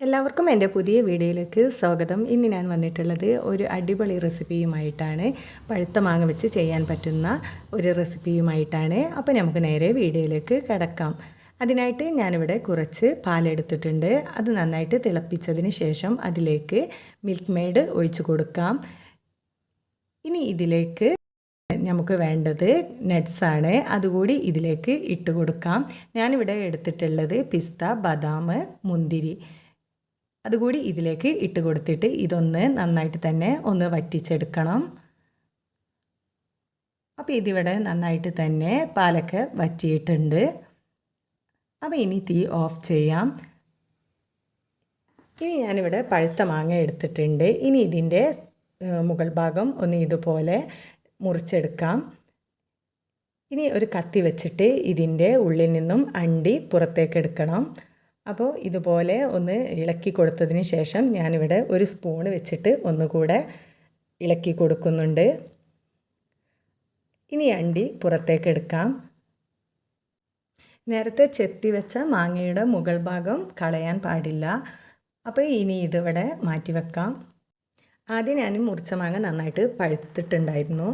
എല്ലാവർക്കും എന്റെ പുതിയ വീഡിയോയിലേക്ക് സ്വാഗതം. ഇന്ന് ഞാൻ വന്നിട്ടുള്ളത് ഒരു അടിപൊളി റെസിപ്പിയുമായിട്ടാണ്. പഴുത്ത മാങ്ങ വെച്ച് ചെയ്യാൻ പറ്റുന്ന ഒരു റെസിപ്പിയുമായിട്ടാണ്. അപ്പോൾ നമുക്ക് നേരെ വീഡിയോയിലേക്ക് കിടക്കാം. അതിനായിട്ട് ഞാനിവിടെ കുറച്ച് പാലെടുത്തിട്ടുണ്ട് അത് നന്നായിട്ട് തിളപ്പിച്ചതിന് ശേഷം അതിലേക്ക് മിൽക്ക് മെയ്ഡ് ഒഴിച്ചു കൊടുക്കാം. ഇനി ഇതിലേക്ക് നമുക്ക് വേണ്ടത് നട്ട്സാണ് അതുകൂടി ഇതിലേക്ക് ഇട്ട് കൊടുക്കാം. ഞാനിവിടെ എടുത്തിട്ടുള്ളത് പിസ്ത ബദാം മുന്തിരി. അതുകൂടി ഇതിലേക്ക് ഇട്ട് കൊടുത്തിട്ട് ഇതൊന്ന് നന്നായിട്ട് തന്നെ ഒന്ന് വറ്റിച്ചെടുക്കണം. അപ്പോൾ ഇതിവിടെ നന്നായിട്ട് തന്നെ പാലൊക്കെ വറ്റിയിട്ടുണ്ട്. അപ്പോൾ ഇനി തീ ഓഫ് ചെയ്യാം. ഇനി ഞാനിവിടെ പഴുത്ത മാങ്ങ എടുത്തിട്ടുണ്ട്. ഇനി ഇതിന്റെ മുകൾ ഭാഗം ഒന്ന് ഇതുപോലെ മുറിച്ചെടുക്കാം. ഇനി ഒരു കത്തി വെച്ചിട്ട് ഇതിന്റെ ഉള്ളിൽ നിന്നും അണ്ടി പുറത്തേക്ക് എടുക്കണം. അപ്പോൾ ഇതുപോലെ ഒന്ന് ഇളക്കി കൊടുത്തതിന് ശേഷം ഞാനിവിടെ ഒരു സ്പൂണ് വെച്ചിട്ട് ഒന്നുകൂടെ ഇളക്കി കൊടുക്കുന്നുണ്ട്. ഇനി അണ്ടി പുറത്തേക്ക് എടുക്കാം. നേരത്തെ ചെത്തി വെച്ച മാങ്ങയുടെ മുകൾ ഭാഗം കളയാൻ പാടില്ല. അപ്പോൾ ഇനി ഇതിവിടെ മാറ്റി വെക്കാം. ആദ്യം ഞാൻ മുറിച്ച മാങ്ങ നന്നായിട്ട് പഴുത്തിട്ടുണ്ടായിരുന്നു.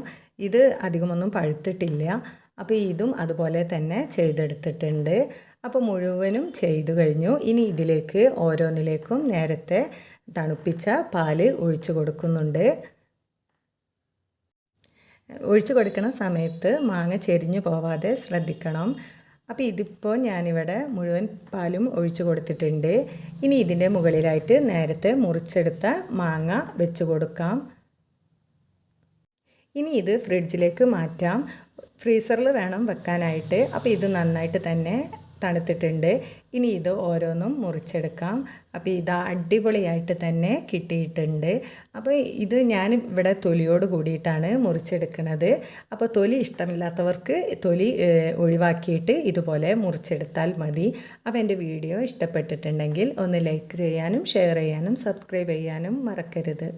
ഇത് അധികമൊന്നും പഴുത്തിട്ടില്ല. അപ്പോൾ ഇതും അതുപോലെ തന്നെ ചെയ്തെടുത്തിട്ടുണ്ട്. അപ്പോൾ മുഴുവനും ചെയ്തു കഴിഞ്ഞു. ഇനി ഇതിലേക്ക് ഓരോന്നിലേക്കും നേരത്തെ തണുപ്പിച്ച പാൽ ഒഴിച്ചു കൊടുക്കുന്നുണ്ട്. ഒഴിച്ചു കൊടുക്കുന്ന സമയത്ത് മാങ്ങ ചെരിഞ്ഞു പോവാതെ ശ്രദ്ധിക്കണം. അപ്പോൾ ഇതിപ്പോൾ ഞാനിവിടെ മുഴുവൻ പാലും ഒഴിച്ചു കൊടുത്തിട്ടുണ്ട്. ഇനി ഇതിന്റെ മുകളിലായിട്ട് നേരത്തെ മുറിച്ചെടുത്ത മാങ്ങ വെച്ച് കൊടുക്കാം. ഇനി ഇത് ഫ്രിഡ്ജിലേക്ക് മാറ്റാം. ഫ്രീസറിൽ വേണം വെക്കാനായിട്ട്. അപ്പോൾ ഇത് നന്നായിട്ട് തന്നെ തണുത്തിട്ടുണ്ട്. ഇനി ഇത് ഓരോന്നും മുറിച്ചെടുക്കാം. അപ്പോൾ ഇത് അടിപൊളിയായിട്ട് തന്നെ കിട്ടിയിട്ടുണ്ട്. അപ്പോൾ ഇത് ഞാൻ ഇവിടെ തൊലിയോട് കൂടിയിട്ടാണ് മുറിച്ചെടുക്കുന്നത് അപ്പോൾ തൊലി ഇഷ്ടമില്ലാത്തവർക്ക് തൊലി ഒഴിവാക്കിയിട്ട് ഇതുപോലെ മുറിച്ചെടുത്താൽ മതി. അപ്പോൾ എന്റെ വീഡിയോ ഇഷ്ടപ്പെട്ടിട്ടുണ്ടെങ്കിൽ ഒന്ന് ലൈക്ക് ചെയ്യാനും ഷെയർ ചെയ്യാനും സബ്സ്ക്രൈബ് ചെയ്യാനും മറക്കരുത്.